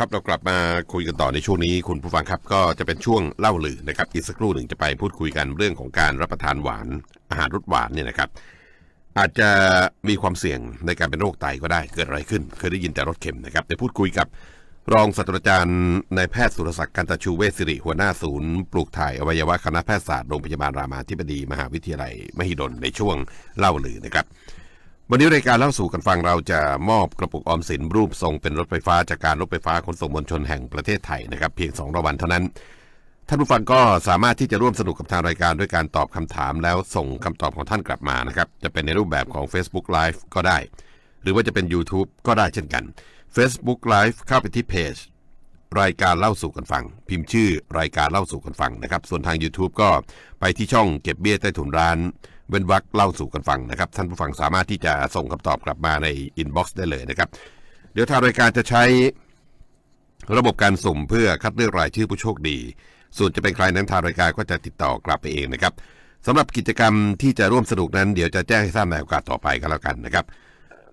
ครับเรากลับมาคุยกันต่อในช่วงนี้คุณผู้ฟังครับก็จะเป็นช่วงเล่าลือนะครับอีกสักครู่หนึ่งจะไปพูดคุยกันเรื่องของการรับประทานหวานอาหารรสหวานเนี่ยนะครับ อาจจะมีความเสี่ยงในการเป็นโรคไตก็ได้เกิดอะไรขึ้น เคยได้ยินแต่รสเค็มนะครับเดี๋ยวพูดคุยกับรองศาสตราจารย์นายแพทย์สุรศักดิ์กันตชูเวสิริหัวหน้าศูนย์ ปลูกถ่ายอวัยวะคณะแพทยศาสตร์โรงพยาบาลรามาธิบดี มหาวิทยาลัยมหิดลในช่วงเล่าลือนะครับ วันนี้รายการเล่าสู่กันฟังเราจะมอบกระปุกออมสินรูปทรงเป็นรถไฟฟ้าจากการรถไฟฟ้าขนส่งมวลชนแห่งประเทศไทยนะครับเพียง2รางวัลเท่านั้น ท่านผู้ฟังก็สามารถที่จะร่วมสนุกกับทางรายการด้วยการตอบคำถามแล้วส่งคำตอบของท่านกลับมานะครับจะเป็นในรูปแบบของ Facebook Live ก็ได้ หรือว่าจะเป็น YouTube ก็ได้เช่นกัน Facebook Live เข้าไปที่เพจรายการเล่าสู่กันฟัง พิมพ์ชื่อรายการเล่าสู่กันฟังนะครับส่วนทาง YouTube ก็ไปที่ช่องเก็บเบี้ยใต้ถุนร้าน เว้นวักเล่าสู่กันฟังนะครับ ท่านผู้ฟังสามารถที่จะส่งคำตอบกลับมาในอินบ็อกซ์ได้เลยนะครับ เดี๋ยวทางรายการจะใช้ ระบบการสุ่มเพื่อคัดเลือกรายชื่อผู้โชคดี ส่วนจะเป็นใครนั้นทางรายการก็จะติดต่อกลับไปเองนะครับสำหรับกิจกรรมที่จะร่วมสนุกนั้นเดี๋ยวจะแจ้งให้ทราบในโอกาสต่อไปก็แล้วกันนะครับ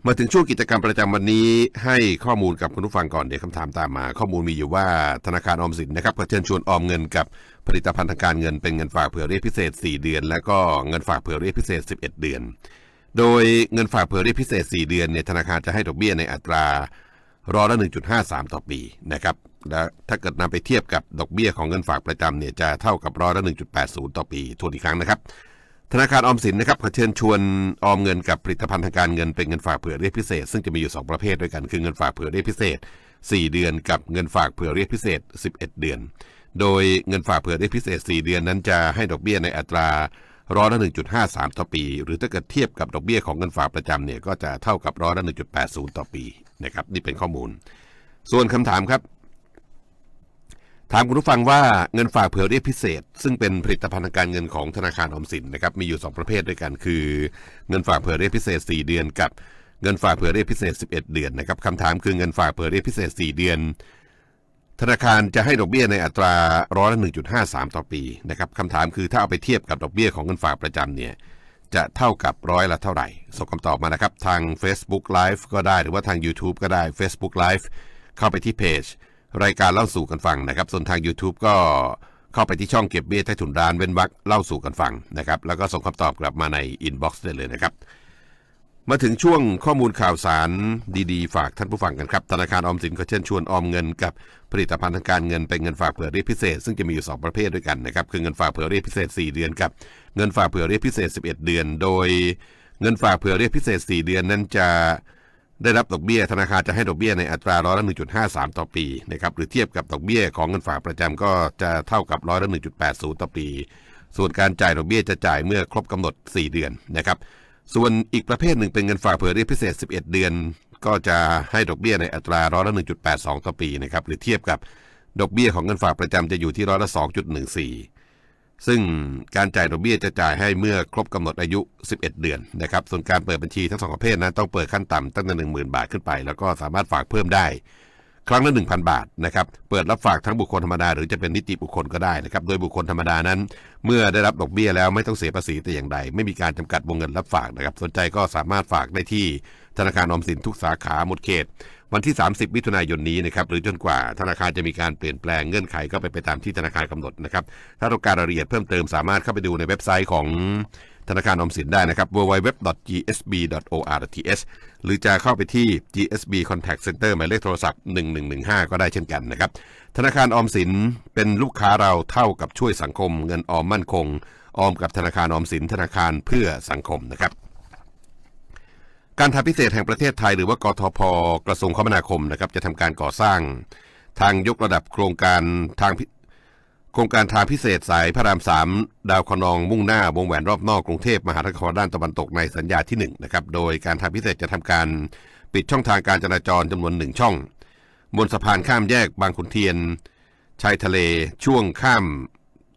มาถึงช่วงกิจกรรมประจำวันนี้ให้ข้อมูลกับคุณผู้ฟังก่อนเดี๋ยวคำถามตามมา ข้อมูลมีอยู่ว่าธนาคารออมสินนะครับก็เชิญชวนออมเงินกับผลิตภัณฑ์ทางการเงินเป็นเงินฝากเผื่อเรียกพิเศษ 4 เดือน และก็เงินฝากเผื่อเรียกพิเศษ 11 เดือน โดยเงินฝากเผื่อเรียกพิเศษ 4 เดือนเนี่ยธนาคารจะให้ดอกเบี้ยในอัตราร้อยละ 1.53 ต่อปีนะครับและถ้าเกิดนำไปเทียบกับดอกเบี้ยของเงินฝากประจำเนี่ยจะเท่ากับร้อยละ 1.80 ต่อปีทวนอีกครั้งนะครับ ธนาคารออมสินนะครับขอเชิญชวนออมเงินกับผลิตภัณฑ์ทางการเงินเป็นเงินฝากเผื่อเรียกพิเศษ ซึ่งจะมีอยู่ 2 ประเภทด้วยกันคือเงินฝากเผื่อเรียกพิเศษ 4 เดือนกับเงินฝากเผื่อเรียกพิเศษ 11 เดือน โดยเงินฝากเผื่อเรียกพิเศษ 4 เดือนนั้นจะให้ดอกเบี้ยในอัตราร้อยละ1.53 ต่อปี หรือถ้าเกิดเทียบกับดอกเบี้ยของเงินฝากประจำเนี่ยก็จะเท่ากับร้อยละ1.80 ต่อปีนะครับนี่เป็นข้อมูล ส่วนคำถามครับ ถามคุณผู้ฟังว่าเงินฝากเผื่อเรียกพิเศษ ซึ่งเป็นผลิตภัณฑ์ทางการเงินของธนาคารออมสินนะครับมีอยู่ 2 ประเภทด้วยกันคือ เงินฝากเผื่อเรียกพิเศษ 4 เดือนกับเงินฝากเผื่อเรียกพิเศษ 11 เดือนนะครับคำถามคือเงินฝากเผื่อเรียกพิเศษ 4 เดือน ธนาคารจะให้ดอกเบี้ยในอัตราร้อยละ1.53 ต่อปีนะครับคำถามคือถ้าเอาไปเทียบกับดอกเบี้ยของเงินฝากประจำเนี่ยจะเท่ากับร้อยละเท่าไหร่ส่งคำตอบมานะครับทาง Facebook Live ก็ได้หรือว่าทาง YouTube ก็ได้ Facebook Live เข้าไปที่เพจ รายการเล่าสู่กันฟังนะครับ ส่วนทาง YouTube ก็เข้าไปที่ช่องเก็บเบี้ยใต้ถุนร้านเว้นวักเล่าสู่กันฟังนะครับ แล้วก็ส่งคำตอบกลับมาในอินบ็อกซ์ได้เลยนะครับ มาถึงช่วงข้อมูลข่าวสารดีๆ ฝากท่านผู้ฟังกันครับธนาคารออมสินก็เชิญชวนออมเงินกับผลิตภัณฑ์ทางการเงินเป็นเงินฝากเผื่อเรียกพิเศษ ซึ่งจะมีอยู่ 2 ประเภทด้วยกันนะครับคือเงินฝากเผื่อเรียกพิเศษ 4 เดือนกับเงินฝากเผื่อเรียกพิเศษ 11 เดือน โดย เงินฝากเผื่อเรียกพิเศษ 4 เดือนนั้นจะ ได้รับดอกเบี้ยธนาคารจะให้ดอกเบี้ยในอัตราร้อยละ1.53 ต่อปีนะครับหรือเทียบกับดอกเบี้ยของเงินฝากประจำก็จะเท่ากับร้อยละ1.80 ต่อปี ส่วนการจ่ายดอกเบี้ยจะจ่ายเมื่อครบกำหนด 4 เดือนนะครับส่วนอีกประเภทหนึ่งเป็นเงินฝากเผื่อเรียกพิเศษ 11 เดือน ก็จะให้ดอกเบี้ยในอัตราร้อยละ1.82 ต่อปีนะครับหรือเทียบกับดอกเบี้ยของเงินฝากประจำจะอยู่ที่ร้อยละ2.14 ซึ่งการจ่ายดอกเบี้ยจะจ่ายให้เมื่อครบกำหนดอายุ 11 เดือนนะครับส่วนการเปิดบัญชีทั้งสองประเภทนั้นต้องเปิดขั้นต่ำตั้งแต่10,000 บาทขึ้นไป แล้วก็สามารถฝากเพิ่มได้ ครั้งละ 1,000 บาทนะครับเปิดรับฝากทั้งบุคคลธรรมดาหรือจะเป็นนิติบุคคลก็ได้นะครับโดยบุคคลธรรมดานั้น เมื่อได้รับดอกเบี้ยแล้วไม่ต้องเสียภาษีแต่อย่างใด ไม่มีการจำกัดวงเงินรับฝากนะครับสนใจก็สามารถฝากได้ที่ธนาคารออมสินทุกสาขาหมดเขต วันที่ 30 มิถุนายนนี้นะครับหรือจนกว่าธนาคารจะมีการเปลี่ยนแปลงเงื่อนไขก็ไปไปตามที่ธนาคารกำหนดนะครับถ้าต้องการรายละเอียดเพิ่มเติมสามารถเข้าไปดูในเว็บไซต์ของธนาคารออมสินได้นะครับ www.gsb.or.th หรือจะเข้าไปที่ GSB Contact Center หมายเลขโทรศัพท์ 1115 ก็ได้เช่นกันนะครับ ธนาคารออมสินเป็นลูกค้าเราเท่ากับช่วยสังคม เงินออมมั่นคง ออมกับธนาคารออมสินธนาคารเพื่อสังคมนะครับ การทางพิเศษแห่งประเทศไทยหรือว่ากทพกระทรวงคมนาคมนะครับจะทำการก่อสร้าง ทางยกระดับโครงการทางโครงการทางพิเศษสายพระรามสามดาวคนองมุ่งหน้าวงแหวนรอบนอกกรุงเทพมหานครด้านตะวันตกในสัญญาที่1นงนะครับโดยการทางพิเศษจะทำการปิดช่องทางการจราจรจำนวนหนึ่งช่อง บนสะพานข้ามแยกบางขุนเทียนชายทะเลช่วงข้าม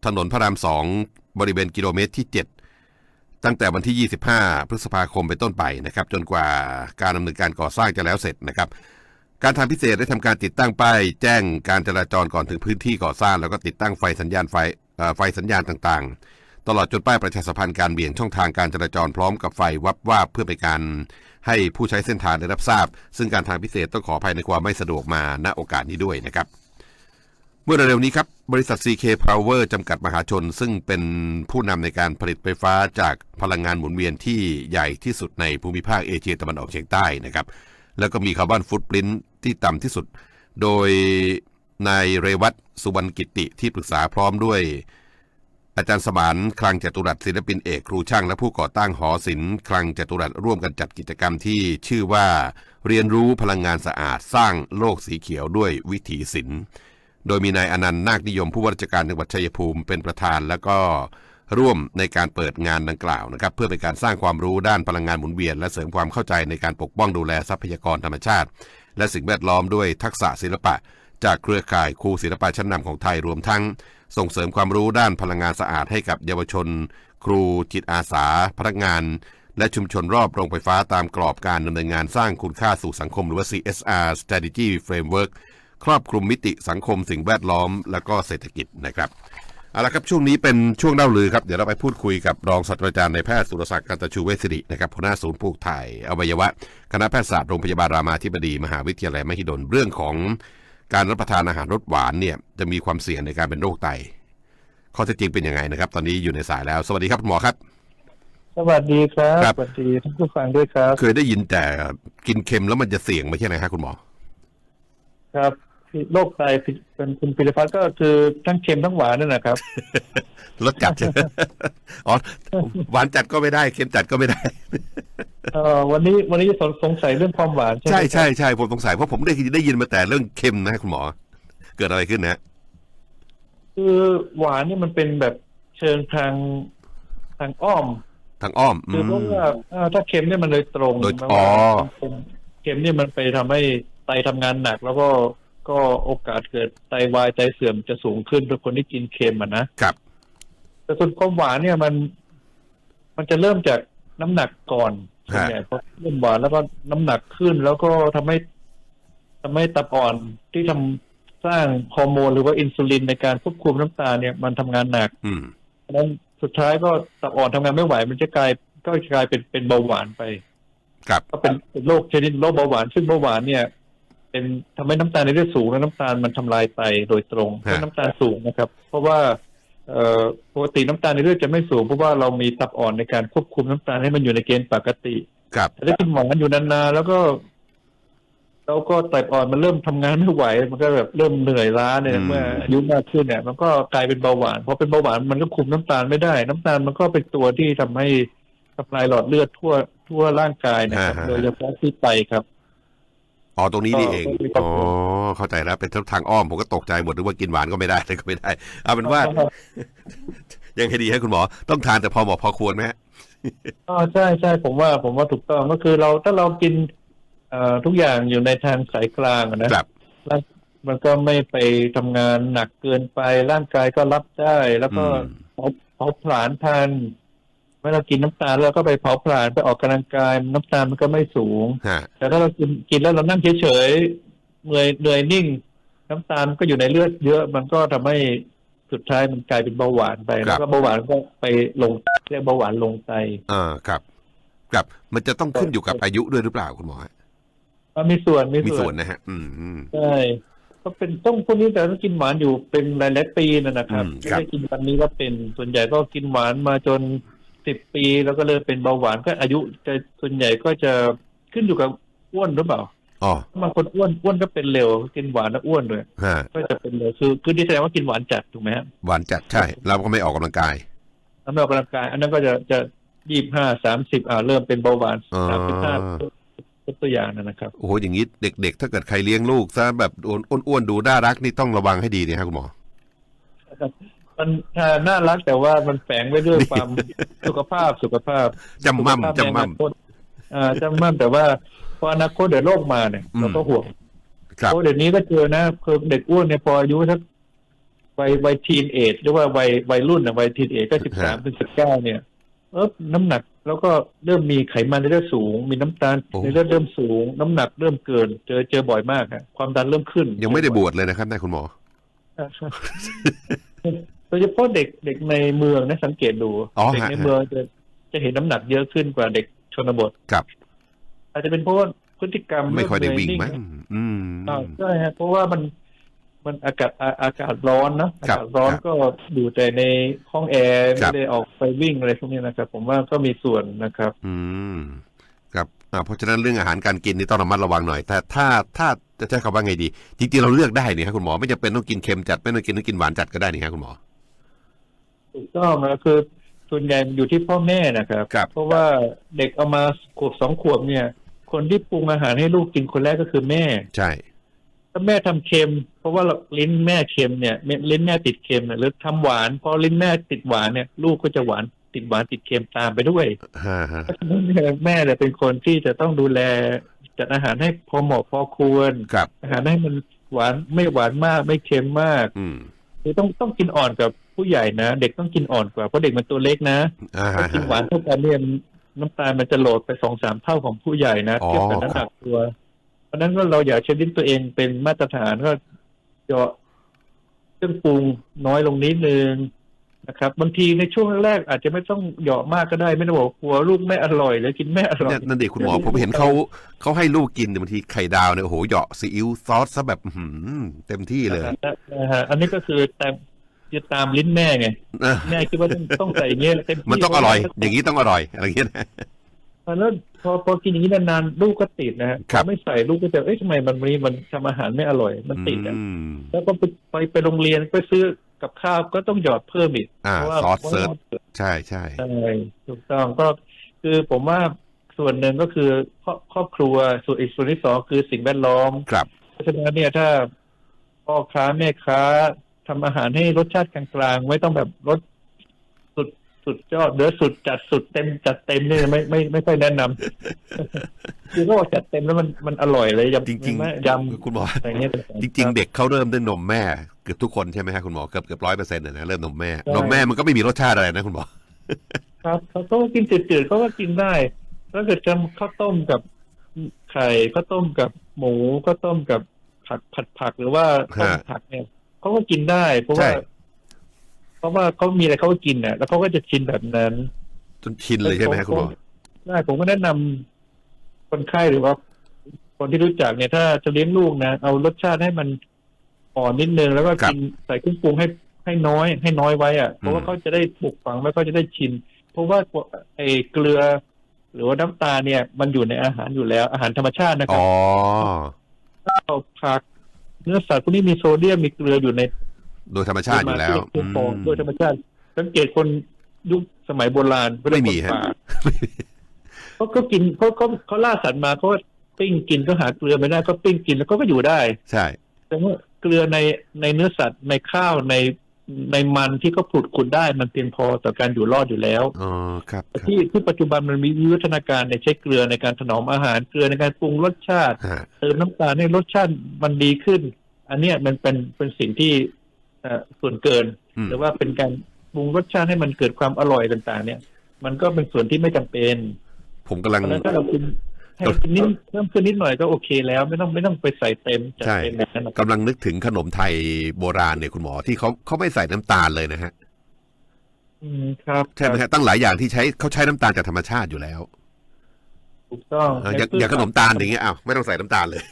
ถนนพระรามสองบริเวณกิโลเมตรที่7 ตั้งแต่วันที่ 25 พฤษภาคมเป็นต้นไปนะครับจนกว่าการดำเนินการก่อสร้างจะแล้วเสร็จนะครับ การทางพิเศษได้ทำการติดตั้งป้ายแจ้งการจราจรก่อนถึงพื้นที่ก่อสร้าง แล้วก็ติดตั้งไฟสัญญาณไฟไฟสัญญาณต่างๆ ตลอดจนป้ายประชาสัมพันธ์การเบี่ยงช่องทางการจราจรพร้อมกับไฟวับวาบเพื่อเป็นการให้ผู้ใช้เส้นทางได้รับทราบ ซึ่งการทางพิเศษต้องขออภัยในความไม่สะดวกมาณโอกาสนี้ด้วยนะครับ เมื่อเร็วๆนี้ครับ บริษัท CK Power จำกัดมหาชน ซึ่งเป็นผู้นำในการผลิตไฟฟ้าจากพลังงานหมุนเวียนที่ใหญ่ที่สุดในภูมิภาคเอเชียตะวันออกเฉียงใต้นะครับ แล้วก็มีคาร์บอนฟุตปรินท์ที่ต่ำที่สุด โดยนายเรวัตสุวรรณกิติที่ปรึกษาพร้อมด้วย อาจารย์สมานคลังจตุรัสศิลปินเอกครูช่างและผู้ก่อตั้งหอศิลป์คลังจตุรัสร่วมกันจัดกิจกรรมที่ชื่อว่า เรียนรู้พลังงานสะอาดสร้างโลกสีเขียวด้วยวิถีศิลป์ โดยมีนายอนันต์นาคนิยมผู้ว่าราชการจังหวัดชัยภูมิเป็นประธาน แล้วก็ร่วมในการเปิดงานดังกล่าวนะครับ เพื่อเป็นการสร้างความรู้ด้านพลังงานหมุนเวียน และเสริมความเข้าใจในการปกป้องดูแลทรัพยากรธรรมชาติ และสิ่งแวดล้อมด้วยทักษะศิลปะ จากเครือข่ายครูศิลปะชั้นนำของไทยรวมทั้ง ส่งเสริมความรู้ด้านพลังงานสะอาดให้กับเยาวชน ครูจิตอาสา พนักงาน และชุมชนรอบโรงไฟฟ้าตามกรอบการดำเนินงานสร้างคุณค่าสู่สังคมหรือว่า CSR Strategy Framework ครอบคลุมมิติสังคมสิ่งแวดล้อม และก็เศรษฐกิจนะครับเอาละครับช่วงนี้เป็นช่วงเล่าลือครับ เดี๋ยวเราไปพูดคุยกับรองศาสตราจารย์ในายแพทย์สุรศักดิ์กันตชูเวชสิรินะครับหัวหน้าศูนย์ปลูกถ่ายอวัยวะ คณะแพทยศาสตร์โรงพยาบาลรามาธิบดี มหาวิทยาลัยมหิดลเรื่องของการรับประทานอาหารรสหวานเนี่ยจะมีความเสี่ยงในการเป็นโรคไต ข้อเท็จจริงเป็นยังไงนะครับ ตอนนี้อยู่ในสายแล้ว สวัสดีครับคุณหมอครับสวัสดีครับครับสวัสดีท่านผู้ฟังด้วยครับ เคยได้ยินแต่กินเค็มแล้วมันจะเสี่ยงไม่ใช่ไหมครับคุณหมอ ครับ โรคไตเป็นคุณพิรพัฒน์ก็คือทั้งเค็มทั้งหวานนั่นนะครับรสจัดใช่ไหมอ๋อหวานจัดก็ไม่ได้เค็มจัดก็ไม่ได้เอ่อวันนี้วันนี้สงสงสัยเรื่องความหวาน ใช่ไหมใช่ครับใช่ใช่ผมสงสัยเพราะผมได้ได้ยินมาแต่เรื่องเค็มนะคุณหมอ เกิดอะไรขึ้นนะคือหวานนี่มันเป็นแบบเชิงทางทางอ้อม ทางอ้อมคือเพราะว่าเอ่อถ้าเค็มเนี่ยมันเลยตรงโดยเพราะอ๋อว่าเค็มเนี่ยมันไปทำให้ไตทำงานหนัก แล้วก็ ก็โอกาสเกิดไตวายไตเสื่อมจะสูงขึ้นเป็นคนที่กินเค็มอะนะครับ แต่ส่วนความหวานเนี่ยมัน มันจะเริ่มจากน้ำหนักก่อนส่วนใหญ่พอเริ่มหวานแล้วก็น้ำหนักขึ้น แล้วก็ทำให้ทำให้ตับอ่อนที่ทำสร้างฮอร์โมนหรือว่าอินซูลินในการควบคุมน้ำตาลเนี่ยมันทำงานหนัก อืม เพราะฉะนั้นสุดท้ายก็ตับอ่อนทำงานไม่ไหว มันจะกลายก็กลายเป็นเป็นเบาหวานไป ครับ ก็เป็นเป็นโรคชนิดโรคเบาหวาน ซึ่งเบาหวานเนี่ย เป็นทำให้น้ำตาลในเลือดสูงและน้ำตาลมันทำลายไตโดยตรงเพราะน้ำตาลสูงนะครับ เพราะว่าเอ่อปกติน้ำตาลในเลือดจะไม่สูงเพราะว่าเรามีตับอ่อนในการควบคุมน้ำตาลให้มันอยู่ในเกณฑ์ปกติครับแต่ถ้ากินหวานอยู่นานๆแล้วก็แล้วก็ไตอ่อนมันเริ่มทำงานไม่ไหว มันก็แบบเริ่มเหนื่อยล้าเนี่ยอืมเมื่ออายุมากขึ้นเนี่ย มันก็กลายเป็นเบาหวานพอเป็นเบาหวานมันก็คุมน้ำตาลไม่ได้ น้ำตาลมันก็เป็นตัวที่ทำให้ทำลายหลอดเลือดทั่วทั่วร่างกายนะครับ โดยเฉพาะที่ไตครับ อ๋อตรงนี้นี่เองก็มีความอ๋อเข้าใจแล้วเป็นทางอ้อมผมก็ตกใจหมดนึกว่ากินหวานก็ไม่ได้เลยก็ไม่ได้เอาเป็นว่า ยังไงดีให้คุณหมอต้องทานแต่พอเหมาะพอควรไหมฮะอ๋อใช่ใช่ผมว่าผมว่าถูกต้องก็คือเราถ้าเรากินเอ่อทุกอย่างอยู่ในทางสายกลางอะนะครับแล้วมันก็ไม่ไปทำงานหนักเกินไปร่างกายก็รับได้ แล้วก็อืมเผาเผาผลาญทานเมื่อเรากินน้ำตาลแล้วก็ไปเผาผลาญไปออกกำลังกาย น้ำตาลมันก็ไม่สูงฮะแต่ถ้าเรากินกินแล้วเรานั่งเฉยๆเหนื่อยเหนื่อยนิ่ง น้ำตาลก็อยู่ในเลือดเยอะมันก็ทำให้สุดท้ายมันกลายเป็นเบาหวานไป แล้วก็เบาหวานก็ไปลงเรียกเบาหวานลงไตอ่าครับครับมันจะต้องขึ้นอยู่กับอายุด้วยหรือเปล่าคุณหมอฮะอะมีส่วนมีมีส่วนนะฮะอืมอืมใช่ก็เป็นต้องพวกนี้แต่ต้องกินหวานอยู่เป็นหลายๆปีนะนะครับอืมไม่ครับได้กินวันนี้ก็เป็นส่วนใหญ่ก็กินหวานมาจน สิบปีแล้วก็เลยเป็นเบาหวานก็อายุจะส่วนใหญ่ก็จะขึ้นอยู่กับอ้วนหรือเปล่าอ๋อบางคนอ้วนอ้วนก็เป็นเร็วกินหวานแล้วอ้วนด้วยฮะก็จะเป็นเร็วคือคือที่แสดงว่ากินหวานจัดถูกไหมฮะหวานจัดใช่ เราก็ไม่ออกกำลังกายถ้าไม่ออกกำลังกาย อันนั้นก็จะจะยี่ห้าสามสิบอ่าเริ่มเป็นเบาหวานอ๋อสามสิบห้าตัวอย่างนะครับโอ้โหอย่างนี้เด็ก ๆ ถ้าเกิดใครเลี้ยงลูกซะแบบอ้วนๆดูน่ารักนี่ต้องระวังให้ดีเนี่ยครับคุณหมอ มันอ่าน่ารักแต่ว่ามันแฝงไว้ด้วยความสุขภาพสุขภาพจำมั่มสุขภาพจำมั่มในอนาคตอ่าจำมั่มแต่ว่าพออนาคตเดี๋ยวโรคมาเนี่ยอืมเราก็ห่วงครับเพราะเดี๋ยวนี้ก็เจอนะคือเด็กอ้วนเนี่ยพออายุสักวัยวัยทีนเอจหรือว่าวัยวัยรุ่นนะวัยทีนเอจก็สิบสามถึงสิบเก้าเนี่ย เออน้ำหนักแล้วก็เริ่มมีไขมันในเลือดสูง มีน้ำตาลโอ้ในเลือดเริ่มสูง น้ำหนักเริ่มเกิน เจอเจอบ่อยมากฮะความดันเริ่มขึ้น ยังไม่ได้บวชเลยนะครับนายคุณหมอแสด ยเฉพาะเด็กเด็กในเมืองนะสังเกตดูอ๋อเด็กฮะในเมืองจะจะเห็นน้ำหนักเยอะขึ้นกว่าเด็กชนบท ครับ อาจจะเป็นเพราะว่าพฤติกรรมไม่ค่อยได้วิ่งเริ่มั้งเดินนิ่อืม อ่าใช่ฮะเพราะว่ามันมันอากาศอาอากาศร้อนนะอาครับกาศร้อนครับก็อยู่แต่ในห้องแอร์ครัไม่บ ได้ออกไปวิ่งอะไรพวกนี้นะครับ ผมว่าก็มีส่วนนะครับ อืมครับอ่าเพราะฉะนั้นเรื่องอาหารการกินนี่ต้องระมัดระวังหน่อย แต่ถ้าถ้าจะใช้คำว่าไงดีจริงๆเราเลือกได้นี่ครับคุณหมอไม่จำเป็นต้องกินเค็มจัดไม่ต้องกินต้องกินหวานจัดก็ได้นี่ครับคุณหมอ ถูกต้องนะคือส่วนใหญ่อยู่ที่พ่อแม่นะครับ ครับเพราะว่าเด็กเอามาขวบสองขวบเนี่ย คนที่ปรุงอาหารให้ลูกกินคนแรกก็คือแม่ ใช่ ถ้าแม่ทำเค็ม เพราะว่าลิ้นแม่เค็มเนี่ยลิ้นแม่ติดเค็มเนี่ยหรือทำหวานพอลิ้นแม่ติดหวานเนี่ย ลูกก็จะหวานติดหวานติดเค็มตามไปด้วยฮ่าฮะเพราะฉะนั้นเนี่ยแม่เนี่ยเป็นคนที่จะต้องดูแลจัดอาหารให้พอเหมาะพอควร ครับ อาหารให้มันหวานไม่หวานมากไม่เค็มมาก อืม คือต้องต้องกินอ่อนกับผู้ใหญ่นะ เด็กต้องกินอ่อนกว่าเพราะเด็กมันตัวเล็กนะอ่าถ้าฮะกินหวานเท่ากันเนี่ยน้ำตาลมันจะโหลดไปสองสามเท่าของผู้ใหญ่นะอ๋อ เทียบกับน้ำหนักตัว เพราะฉะนั้นก็เราอยากใช้ลิ้นตัวเองเป็นมาตรฐานก็เจาะเครื่องปรุงน้อยลงนิดนึง นะครับบางทีในช่วงแรกๆอาจจะไม่ต้องเหยาะมากก็ได้ไม่ต้องบอกกลัวลูกไม่อร่อยหรือกินไม่อร่อยเนี่ยนั่นเด็กคุณหมอผมเห็นเขาเขาให้ลูกกินเนี่ยบางทีไข่ดาวเนี่ยโอ้โหเหยาะซีอิ๊วซอสซะแบบอื้อหือเต็มที่เลยนะฮะอันนี้ก็คือแต่จะตามลิ้นแม่ไงเออแม่คิดว่าต้องต้องใส่อย่างเงี้ยเต็มที่มันต้องอร่อย อย่างนี้ต้องอร่อยอะไรอย่างเงี้ยนะแล้วพอพอกินอย่างนี้นานๆลูกก็ติดนะฮะครับพอไม่ใส่ลูกก็จะเอ้ยทำไมมันวันนี้มันทำอาหารไม่อร่อย มันติดอะอืมแล้วก็ไปไปไปโรงเรียนไปซื้อ กับข้าวก็ต้องหยอดเพิ่มอีกอ่าเพราะว่าซอสพราะเซิร์ชว่าใช่ใช่ใช่ถูกต้องก็คือผมว่าส่วนหนึ่งก็คือครอบครอบครัวส่วนอีกส่วนที่สองคือสิ่งแวดล้อมครับเพราะฉะนั้นเนี่ยถ้าพ่อค้าแม่ค้าทำอาหารให้รสชาติกลางๆไม่ต้องแบบรส สุดสุดยอดเดือสุดจัดสุดเต็มจัดเต็มเนี่ยไม่ไม่ไม่ค่อยแนะนำคือก็บอกจัดเต็มแล้วมันมันอร่อยเลยยำจริงไม่ๆยำคุณหมออะไรเงี้ยจริง ๆ เด็กเขาเริ่มด้วยนมแม่เกือบทุกคนใช่ไหมฮะคุณหมอเกือบเกือบร้อยเปอร์เซ็นต์นะเริ่มนมแม่ใช่นมแม่มันก็ไม่มีรสชาติอะไรนะคุณหมอครับเขาก็กินจืดๆเขาก็กินได้ถ้าเกิดจะข้าวต้มกับไข่ข้าวต้มกับหมูข้าวต้มกับผักผัดผักหรือว่าต้มฮะผักเนี่ยเขาก็กินได้ เพราะใช่ว่าเพ ราะว่าเขามีอะไรเขาก็กินน่ะ แล้วเขาก็จะชินแบบนั้นจนชินเลยใช่ไหมฮะคุณหมอได้ผมก็แนะนำคนไข้หรือว่า คนที่รู้จักเนี่ยถ้าจะเลี้ยงลูกนะเอารสชาติให้มันอ่อนนิดนึงแล้วก็ครับกินใส่เครื่องปรุงให้ให้น้อย ให้น้อยไว้อะเพราะว่าอืมเขาจะได้ปลูกฝังไม่ก็จะได้ชิน เพราะว่าไอ้เกลือ หรือว่าน้ำตาลเนี่ย มันอยู่ในอาหารอยู่แล้ว อาหารธรรมชาตินะครัอ๋บอข้าวผักเนื้อสัตว์พวกนี้มีโซเดียมมีเกลืออยู่ใน โดยธรรมชาติอยู่แล้วเครื่องปรุงอืมโดยธรรมชาติ สังเกตคนยุคสมัยโบราณไม่มีฮะคนป่าเขาก็กินเขาเขาเขาล่าสัตว์มาเขาก็ปิ้งกินก็หาเกลือไม่ได้ก็ปิ้งกินแล้วก็ก็อยู่ได้ ใช่ แต่ว่าเกลือในในเนื้อสัตว์ในข้าวในในมันที่เขาผุดขุดได้มันเพียงพอต่อการอยู่รอดอยู่แล้วอ๋อครับแต่ครับที่ที่ปัจจุบันมันมีวิวัฒนาการในใช้เกลือในการถนอมอาหารเกลือในการปรุงรสชาติฮะเติมน้ำตาลให้รสชาติมันดีขึ้น อันเนี้ยมันเป็นเป็นสิ่งที่เอ่อ ส่วนเกินอืมหรือว่าเป็นการปรุงรสชาติให้มันเกิดความอร่อยต่าง ๆ เนี่ย มันก็เป็นส่วนที่ไม่จำเป็น ผมกำลังเพราะฉะนั้นถ้าเรากินให้กินนิดเพิ่มขึ้นนิดหน่อยก็โอเคแล้วไม่ต้องไม่ต้องไปใส่เต็มจัดใช่เต็มแบบนั้นหรอกกำลังนึกถึงขนมไทยโบราณเนี่ยคุณหมอที่เขาเขาไม่ใส่น้ำตาลเลยนะฮะอืมครับใช่ไหมฮะตั้งหลายอย่างที่ใช้เขาใช้น้ำตาลจากธรรมชาติอยู่แล้วถูกต้องเอออย่างอย่างขนมตาลอย่างเงี้ยอ้าวไม่ต้องใส่น้ำตาลเลย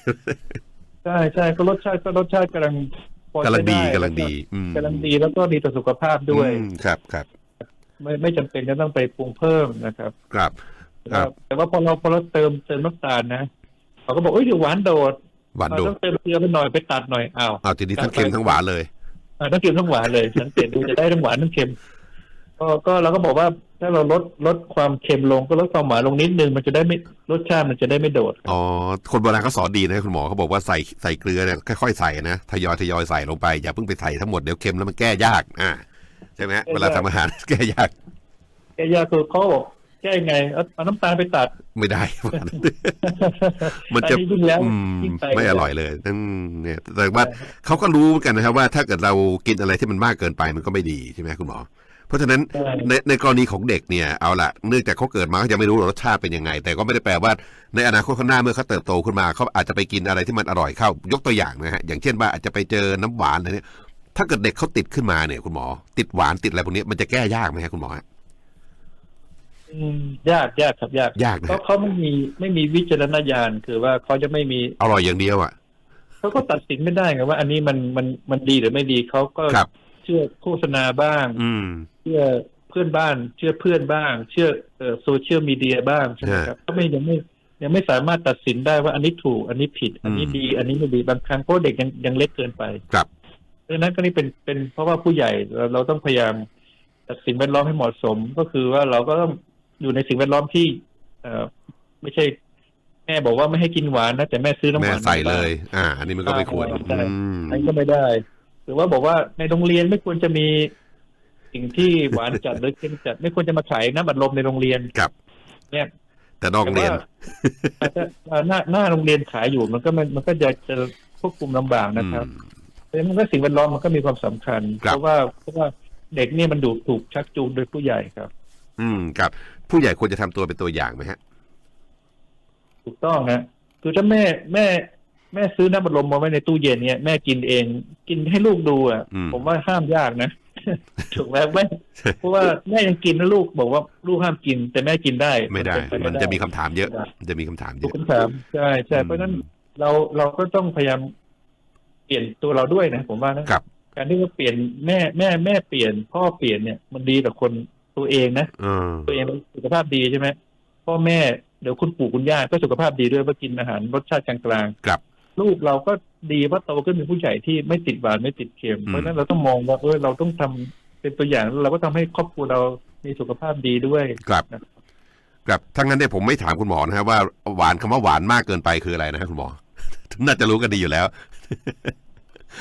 ใช่ใช่ก็รสชาติก็รสชาติกำลังพอ กำลังดีใช้ไกำลังดีอืมกำลังดีแล้วก็ดีต่อสุขภาพด้วยอืมครับครับไม่ไม่จำเป็นจะต้องไปปรุงเพิ่มนะครับครับ ครับ แต่ว่าพอเราพอเราเติมเติมน้ำตาลนะเขาก็บอกเอ้ยเดี๋ยวหวานโดดหวานเราโดต้ดองเติมเกลือไปหน่อยไปตัดหน่อยอ้าวอ้าวทีนี้ทั้งเค็มทั้งหวานเลยอ่าทั้งเค็มทั้งหวานเลยสังเกตดูจะได้ทั้งหวานทั้งเค็มก็ก็เราก็บอกว่า ถ้าเราลดลดความเค็มลงก็ลดความหวานลงนิดนึงมันจะได้ไม่รสชาติมันจะได้ไม่โดดอ๋อคนโบราณเขาสอนดีนะคุณหมอเขาบอกว่าใส่ใส่เกลือเนี่ยค่อยๆใส่นะทยอยทยอยใส่ลงไปอย่าเพิ่งไปใส่ทั้งหมดเดี๋ยวเค็มแล้วมันแก้ยากอ่าใช่ไหมฮะเวลาทำอาหารแก้ยาก แกยาคือเขาบอกแก้ไงเอาเอาน้ำตาลไปตัดไม่ได้ มันจะอัยิ่งแล้วอืมยิ่งปไม่อร่อยเลยนั่นเนี่ยแต่ว่าเขาก็รู้เหมือนกันนะครับว่าถ้าเกิดเรากินอะไรที่มันมากเกินไปมันก็ไม่ดีใช่ไหมคุณหมอเพ ราะฉะนั้นใช่ในในกรณีของเด็กเนี่ยเอาละเนื่องจากเขาเกิดมาเขาจะไม่รู้รสชาติเป็นยังไง แต่ก็ไม่ได้แปลว่าในอนาคตข้างหน้าเมื่อเขาเติบโตขึ้นมาเขาอาจจะไปกินอะไรที่มันอร่อยเข้ายกตัวอย่างนะฮะอย่างเช่นว่าอาจจะไปเจอน้ำหวานอะไรเนี่ยถ้าเกิดเด็กเขาติดขึ้นมาเนี่ยคุณหมอ ติดหวานติดอะไรพวกนี้มันจะแก้ยากไหมฮะคุณหมอฮะอืมยากยากครับยากยากนะเพราะฮะเขาไม่มีไม่มีวิจารณญาณคือว่าเขาจะไม่มีอร่อยอย่างเดียวอะเขาก็ตัดสินไม่ได้ไงว่า อันนี้มันมันมันดีหรือไม่ดีเขาก็ครับ เชื่อโฆษณาบ้าง อืม เชื่อเพื่อนบ้าน เชื่อเพื่อนบ้าง เชื่อเอ่อโซเชียลมีเดียบ้างใช่ไหมครับก็ไม่ยังไม่ยังไม่สามารถตัดสินได้ว่าอันนี้ถูก อันนี้ผิด อันนี้อืมดี อันนี้ไม่ดีบางครั้งเพราะเด็กยังยังเล็กเกินไปครับเพราะฉะนั้นก็นี่เป็นเป็นเพราะว่าผู้ใหญ่เราเราต้องพยายามตัดสิ่งแวดล้อมให้เหมาะสม ก็คือว่าเราก็ต้องอยู่ในสิ่งแวดล้อมที่ เอ่อไม่ใช่ แม่บอกว่าไม่ให้กินหวานนะแต่แม่ซื้อน้ำหแม่วานใส่มาเลย อ่า อันนี้มันก็ไม่ควรใช่อืมอันนี้ก็ไม่ได้ หรือว่าบอกว่าในโรงเรียนไม่ควรจะมีสิ่งที่หวานจัดหรือเค็มจัดไม่ควรจะมาขายน้ำอัดลมในโรงเรียนครับ เนี่ย แต่นอกเรียนแต่ว่าอาจจะหน้าหน้าโรงเรียนขายอยู่มันก็มันมันก็จะจะควบคุมลำบากนะครับอืมเพราะฉะนั้นก็สิ่งแวดล้อมมันก็มีความสำคัญครัเพบราะว่าเพราะว่าเด็กเนี่ยมันดูถูกชักจูงโดยผู้ใหญ่ครับ อืมครับ ผู้ใหญ่ควรจะทำตัวเป็นตัวอย่างไหมฮะ ถูกต้องนะคือถ้าแม่แม่ แม่ซื้อน้ำบัดลมมาไว้ในตู้เย็นเนี่ยแม่กินเอง กินให้ลูกดูอะ อืม ผมว่าห้ามยากนะ ถูกไหมแม่เพราะว่าแม่ยังกินนะลูกบอกว่าลูกห้ามกิน แต่แม่กินได้ไม่ได้ เป็ปมันจะมีคำถามเยอะไม่ได้มันจะมีคำถามเยถูกอะ คำถามใช่ใช่อืมเพราะฉะนั้นเราเราก็ต้องพยายามเปลี่ยนตัวเราด้วยนะผมว่านะครับ การที่ว่าเปลี่ยนแม่แม่แม่เปลี่ยน พ่อเปลี่ยนเนี่ย มันดีกับคนตัวเองนะ เออ ตัวเองสุขภาพดีใช่ไหมพ่อแม่เดี๋ยวคุณปู่คุณย่าก็สุขภาพดีด้วยเพราะกินอาหารรสชาติกลางๆครับ ลูกเราก็ดีว่าโตขึ้นเป็นผู้ใหญ่ที่ไม่ติดหวานไม่ติดเค็มอืมเพราะฉะนั้นเราต้องมองว่าเออเราต้องทำเป็นตัวอย่างแล้วเราก็ทำให้ครอบครัวเรามีสุขภาพดีด้วยครับครับทั้งนั้นเนี่ยผมไม่ถามคุณหมอนะฮะว่าหวานคำว่าหวานมากเกินไปคืออะไรนะฮะคุณหมอน่าจะรู้กันดีอยู่แล้ว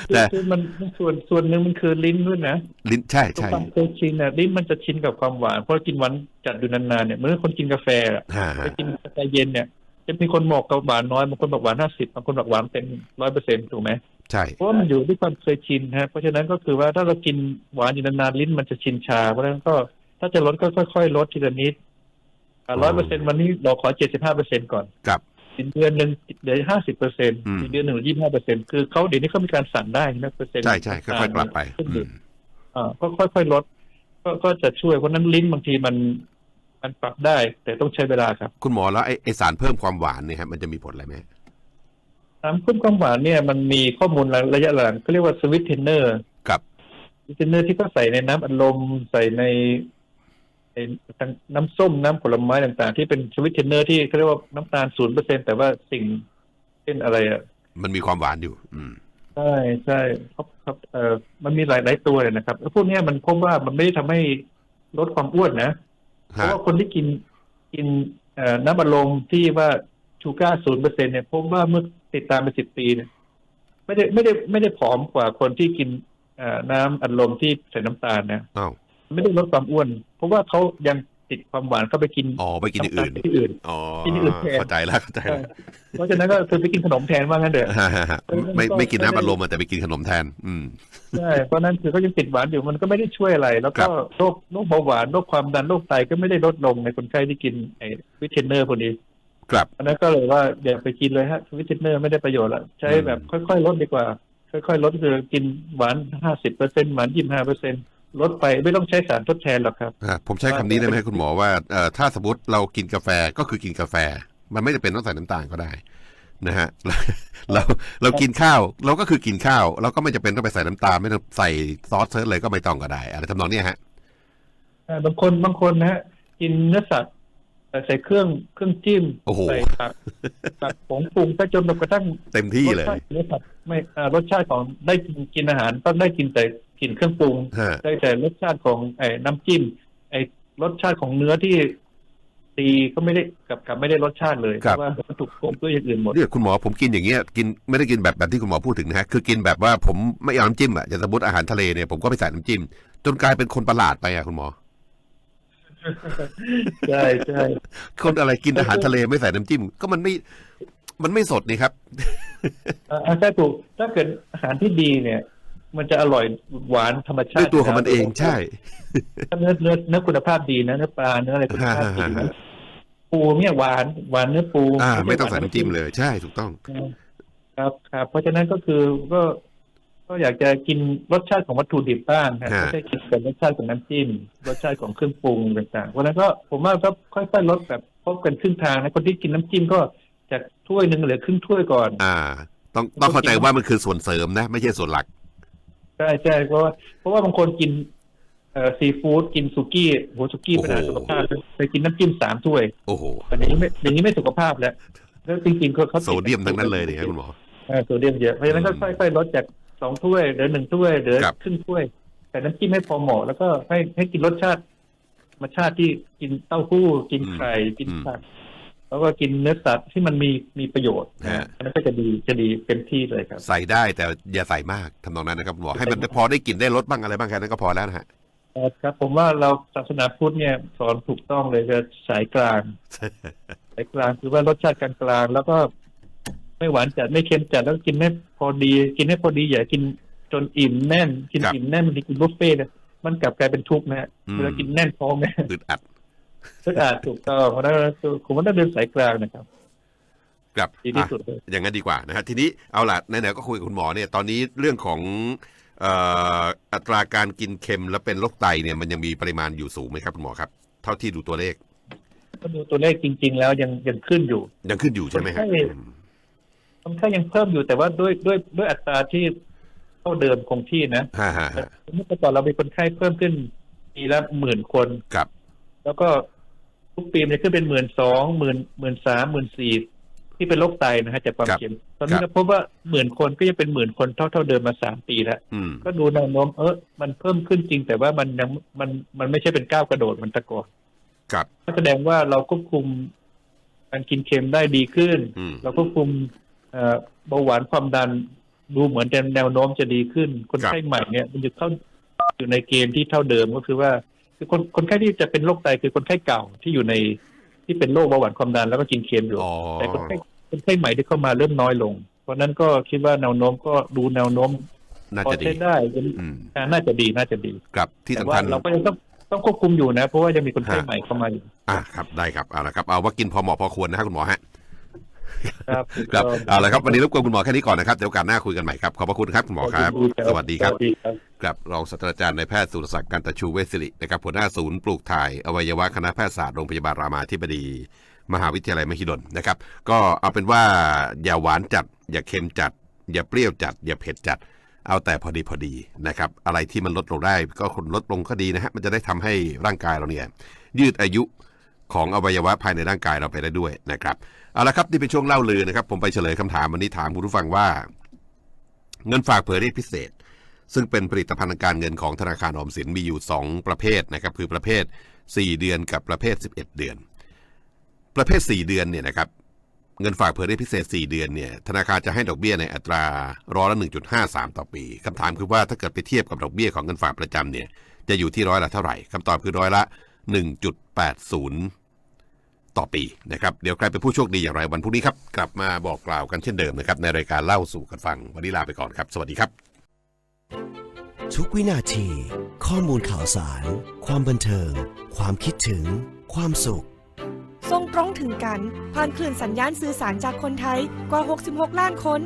แต่คือมันมันส่วนส่วนหนึ่งมันคือลิ้นด้วยนะลิ้นใช่ทุกใช่ความเคยชินน่ะลิ้นมันจะชินกับความหวานเพราะกินหวานจัดอยู่นานๆเนี่ยเหมื่อนคนกินกาแฟอะฮ่าไปฮะกินกาแฟเย็นเนี่ย จะมีคนบอกกับหวานน้อยบางคนบอกหวานห้าสิบบางคนบอกหวานเต็มร้อยเปอร์เซ็นต์ถูกไหมใช่เพราะว่ามันอยู่ที่ความเคยชินฮะเพราะฉะนั้นก็คือว่าถ้าเรากินหวานอยู่นานๆลิ้นมันจะชินชา เพราะฉะนั้นก็ถ้าจะลดก็ค่อยๆลดทีละนิดร้อยเปอร์เซ็นต์วันนี้เราขอเจ็ดสิบห้าเปอร์เซ็นต์ก่อนครับอีกเดือนหนึ่งเดี๋ยวห้าสิบเปอร์เซ็นต์อืมอีกเดือนหนึ่งยี่สิบห้าเปอร์เซ็นต์คือเขาเดี๋ยวนี้เขามีการสั่งได้นะเปอร์เซ็นต์ใช่ใช่ค่อยๆกลับไปขึ้นอือยู่มอ่าก็ค่อยๆลดก็ก็จะช่วยเพราะฉะนั้นลิ้นบางทีมัน มันปรับได้ แต่ต้องใช้เวลาครับ คุณหมอแล้วไอ้ไอสารเพิ่มความหวานเนี่ยฮะมันจะมีผลอะไรไหมน้ำข้นความหวานเนี่ยมันมีข้อมูลระยะหลังเขาเรียกว่าสวิตเทนเนอร์กับสวิตเทนเนอร์ที่เขาใส่ในน้ำอัดลมใส่ในในน้ำส้มน้ำผลไม้ต่างๆ ที่เป็นสวิตเทนเนอร์ที่เขาเรียกว่าน้ำตาลศูนย์เปอร์เซ็นแต่ว่าสิ่งเช่นอะไรอะมันมีความหวานอยู่ อืมใช่ใช่ครับครับเอ่อมันมีหลายหลายตัวเลยนะครับแล้วพวกเนี้ยมันพบว่ามันไม่ได้ทำให้ลดความอ้วนนะ เพฮะราะว่าคนที่กินกินเอ่อน้ำอัดลมที่ว่าชูการ์ศูนย์เปอร์เซ็นเนี่ยพบว่าเมื่อติดตามไปสิบปีเนี่ยไม่ได้ไม่ได้ไม่ได้ผอมกว่าคนที่กินเอ่อน้ำอัดลมที่ใส่น้ำตาลนะอ้าวไม่ได้ลดความอ้วน เพราะว่าเขายัง ติดความหวานเข้าไปกินอ๋อไปกินอย่างอื่นำตาลที่อื่นอ๋อกินอย่างอื่นแทนเข้าใจแล้วเข้าใจแล้วเพราะฉะนั้นก็คือไปกินขนมแทนว่างั้นเถอะฮ่าฮ่าฮ่าไม่ไม่กินน้ำอัดลมอะแต่ไปกินขนมแทน อืมใช่เพราะนั้นคือเขายังติดหวานอยู่มันก็ไม่ได้ช่วยอะไร แล้วครัก็บโรคโรคเบาหวานโรคความดันโรคไตก็ไม่ได้ลดลงในคนไข้ที่กินไอ้วิตเทนเนอร์พวกนี้ครับอันนั้นก็เลยว่าอย่าไปกินเลยฮะวิตเทนเนอร์ไม่ได้ประโยชน์ละใช้อืมแบบค่อยๆลดดีกว่า ค่อยๆลดคือกินหวานห้าสิบเปอร์เซ็นหวานยี่ห้าเปอร์เซ็น ลดไปไม่ต้องใช้สารทดแทนหรอกครับอะผมใช้คำนี้ได้ไหมคุณหมอว่าเอ่อถ้าสมมติเรากินกาแฟก็คือกินกาแฟ มันไม่จำเป็นต้องใส่น้ำตาลก็ได้นะฮะเราเรากินข้าวเราก็คือกินข้าว เราก็ไม่จำเป็นต้องไปใส่น้ำตาลไม่ต้องใส่ซอสเซิร์ชเลยก็ไม่ต้องก็ได้อะไรทำนองเนี้ยฮะอ่าบางคนบางคนนะฮะกินเนื้อสัตว์แต่ใส่เครื่องเครื่องจิ้มโอ้โหใส่ผักผักผงปรุงซะจนแบบกระทั่งเต็มที่เลยรสชาติเนื้อสัตว์ไม่อ่ารสชาติของได้กินกินอาหารต้องได้กินแต่ กลิ่นเครื่องปรุง ฮะ ได้แต่รสชาติของไอ้น้ำจิ้ม ไอ้รสชาติของเนื้อที่ตีก็ไม่ได้กับกับไม่ได้รสชาติเลยเพราะว่ามันถูกกลบด้วยอย่างอื่นหมด เนี่ยคุณหมอผมกินอย่างเงี้ยกินไม่ได้กินแบบแบบที่คุณหมอพูดถึงนะฮะคือกินแบบว่าผมไม่เอาน้ำจิ้มอะอย่างสมมติอาหารทะเลเนี่ยผมก็ไปใส่น้ำจิ้ม จนกลายเป็นคนประหลาดไปอะคุณหมอ ใช่ใช่คนอะไรกินอาหารทะเลไม่ใส่น้ำจิ้ม ก็มันไม่มันไม่สดนี่ครับอ่าอ่าใช่ถูกถ้าเกิดอาหารที่ดีเนี่ย มันจะอร่อยหวานธรรมชาด้วยติตัวของมันเองใช่ถ้าเนื้อเนื้อเนื้อคุณภาพดีนะเนื้อปลาเนื้ออะไรคุณภาพดีนะปูเนี่ยหวานหวานเนื้อปูอ่าไม่ใช่ต้องใส่หวาน้ำจิ้มเลยใช่ถูกต้อง ครับครับเพราะฉะนั้นก็คือก็ก็ก็อยากจะกินรสชาติของวัตถุดิบบ้างนะฮะไม่ใช่กินแต่รสชาติของน้ำจิ้มรสชาติของเครื่องปรุงต่างๆเพราะฉะนั้นก็ผมว่าก็ค่อยๆลดแบบพบกันครึ่งทางนะคนที่กินน้ำจิ้มก็จากถ้วยหนึ่งเหลือครึ่งถ้วยก่อน อ่า ต้องต้องเข้าใจว่ามันคือส่วนเสริมนะ ไม่ใช่ส่วนหลักใช่ใช่เพราะว่าเพราะว่าบางคนกินเอ่อซีฟู้ดกินสุกี้โหสุกี้โอ้เป็นโหอาหารสุขภาพไปกินน้ำจิ้มสามถ้วยโอ้โหอันนี้ไม่อย่างนี้ไม่สุขภาพแล้วแล้วจริงๆเขาเขาโซเดียมทั้งนั้นเลยเนี่ยครับคุณหมอเออโซเดียมเยอะเพราะฉะนั้นก็อืมค่อยๆลดจากสองถ้วยเหลือหนึ่งถ้วยเหลือครับครึ่งถ้วย แต่น้ำจิ้มให้พอเหมาะแล้วก็ให้ให้กินรสชาติธรรมชาติที่กินเต้าหู้กินไข่กินผัก แล้วก็กินเนื้อสัตว์ที่มันมีมีประโยชน์นะอันนั้นก็จะดีจะดีเต็มที่เลยครับ ใส่ได้แต่อย่าใส่มากทำนองนั้นนะครับคุณหมอให้มันพอได้กลิ่นได้รสบ้างอะไรบ้างแค่นั้นก็พอแล้วนะฮะ ครับผมว่าเราศาสนาพุทธเนี่ยสอนถูกต้องเลยจะสายกลาง สายกลางคือว่ารสชาติกลางๆแล้วก็ไม่หวานจัดไม่เค็มจัดแล้วกินให้พอดี กินให้พอดีอย่ากินจนอิ่มแน่น กินครับอิ่มแน่นบางทีกินบุฟเฟ่ต์เนี่ยมันกลับกลายเป็นทุกข์นะฮะอืม เวลากินแน่นท้องเนี่ยอึดอัดซึ่งอาจ ถูกต้องเพราะฉะนั้นผมว่าต้องเดินสายกลางนะครับครับดีที่อะสุดเลยอย่างนั้นดีกว่านะฮะทีนี้เอาล่ะไหนๆก็คุยกับคุณหมอเนี่ยตอนนี้เรื่องของเอ่ออัตราการกินเค็มและเป็นโรคไตเนี่ยมันยังมีปริมาณอยู่สูงไหมครับคุณหมอครับ เท่าที่ดูตัวเลขก็ดูตัวเลขจริง ๆ แล้วยังยังขึ้นอยู่ ยังขึ้นอยู่ใช่ไหมฮะใช่คนไข้ยังเพิ่มอยู่แต่ว่าด้วยด้วยด้วยอัตราที่เท่าเดิมคงที่นะฮ่าฮ่าฮ่าเมื่อก่อนเรามีคนไข้เพิ่มขึ้นปีละหมื่นคนครับ แล้วก็ทุกปีมันจะขึ้นเป็นหมื่นสองหมื่นหมื่นสามหมื่นสี่ที่เป็นโรคไตนะฮะจากความครับเค็มตอนนี้ครับเราพบว่าหมื่นคนก็ยังเป็นหมื่นคนเท่าเท่าเดิมมาสามปีแล้วอืมก็ดูแนวโน้มเออมันเพิ่มขึ้นจริง แต่ว่ามันยังมันมันไม่ใช่เป็นก้าวกระโดดเหมันแตะก่อนครับก็แสดงว่าเราควบคุมการกินเค็มได้ดีขึ้นอืมเราควบคุมเอ่อเบาหวานความดันดูเหมือนจะแนวโน้มจะดีขึ้น คนไข้ใหม่เนี่ยมันอยู่เข้าอยู่ในเกณฑ์ที่เท่าเดิมก็คือว่า คือคนคนไข้ที่จะเป็นโรคไตคือคนไข้เก่าที่อยู่ในที่เป็นโรคเบาหวานความดันแล้วก็กินเค็มอยู่ อ๋อ แต่คนไข้คนไข้ใหม่ที่เข้ามาเริ่มน้อยลง เพราะฉะนั้นก็คิดว่าแนวโน้มก็ดูแนวโน้มน่าพอจะดี ใช้ได้อืมน่าจะดีน่าจะดีครับที่แต่สำว่าคัญ เราก็ยังต้องต้องควบคุมอยู่นะ เพราะว่ายังมีคนไข้ฮะ ใหม่เข้ามาอยู่ อ่าครับได้ครับเอาละครับเอาว่ากินพอเหมาะพอควรนะฮะคุณหมอฮะ ครับครับก็เอาละครับวันนี้รบกวนคุณหมอแค่นี้ก่อนนะครับเดี๋ยวโอกาสหน้าคุยกันใหม่ครับขอบพระคุณครับคุณหมอครับสวัสดีครับ สวัสดีครับครับรองศาสตราจารย์นายแพทย์สุรศักดิ์กันตชูเวชศิรินะครับหัวหน้าศูนย์ปลูกถ่ายอวัยวะคณะแพทยศาสตร์โรงพยาบาลรามาธิบดีมหาวิทยาลัยมหิดลนะครับ ก็เอาเป็นว่าอย่าหวานจัด อย่าเค็มจัด อย่าเปรี้ยวจัด อย่าเผ็ดจัด เอาแต่พอดีพอดีนะครับ อะไรที่มันลดลงได้ก็คนลดลงก็ดีนะฮะมันจะได้ทำให้ร่างกายเราเนี่ยยืดอายุ ของอวัยวะภายในร่างกายเราไปได้ด้วยนะครับเอาละครับนี่เป็นช่วงเล่าลือนะครับ ผมไปเฉลยคำถามวันนี้ถามคุณผู้ฟังว่า เงินฝากเผยเรียกพิเศษ ซึ่งเป็นผลิตภัณฑ์การเงินของธนาคารออมสินมีอยู่ 2 ประเภทนะครับคือประเภท 4 เดือนกับประเภท 11 เดือน ประเภท 4 เดือนเนี่ยนะครับเงินฝากเผยเรียกพิเศษ 4 เดือนเนี่ยธนาคารจะให้ดอกเบี้ยในอัตราร้อยละ 1.53 ต่อปีคำถามคือว่าถ้าเกิดไปเทียบกับดอกเบี้ยของเงินฝากประจำเนี่ยจะอยู่ที่ร้อยละเท่าไหร่คำตอบคือร้อยละ 1.80 ต่อปีนะครับเดี๋ยวใครเป็นผู้โชคดีอย่างไรวันพรุ่งนี้ครับ กลับมาบอกกล่าวกันเช่นเดิมนะครับ ในรายการเล่าสู่กันฟัง วันนี้ลาไปก่อนครับ สวัสดีครับ ทุกวินาที ข้อมูลข่าวสาร ความบันเทิง ความคิดถึง ความสุขส่งตรงถึงกัน ผ่านคลื่นสัญญาณสื่อสารจากคนไทยกว่า 66 ล้านคน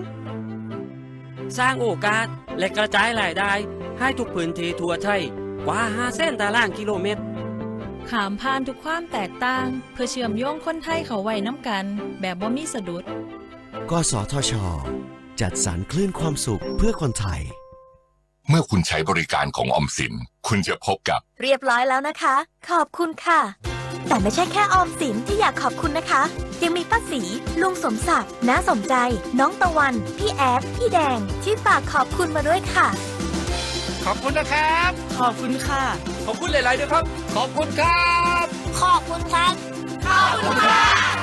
สร้างโอกาสและกระจายรายได้ ให้ทุกพื้นที่ทั่วไทยกว่า5เส้นตารางกิโลเมตร ขามผ่านทุกความแตกต่าง เพื่อเชื่อมโยงคนไทยเขาไว้น้ำกัน แบบบ่มีสะดุด กสทช จัดสรรคลื่นความสุขเพื่อคนไทย เมื่อคุณใช้บริการของออมสิน คุณจะพบกับ เรียบร้อยแล้วนะคะ ขอบคุณค่ะ แต่ไม่ใช่แค่ออมสินที่อยากขอบคุณนะคะ ยังมีป้าสีลุงสมศักดิ์น้าสมใจ น้องตะวัน พี่แอดพี่แดง ที่ฝากขอบคุณมาด้วยค่ะ ขอบคุณนะครับ ขอบคุณค่ะ ขอบคุณหลายๆด้วยครับ ขอบคุณครับ ขอบคุณครับ ขอบคุณค่ะ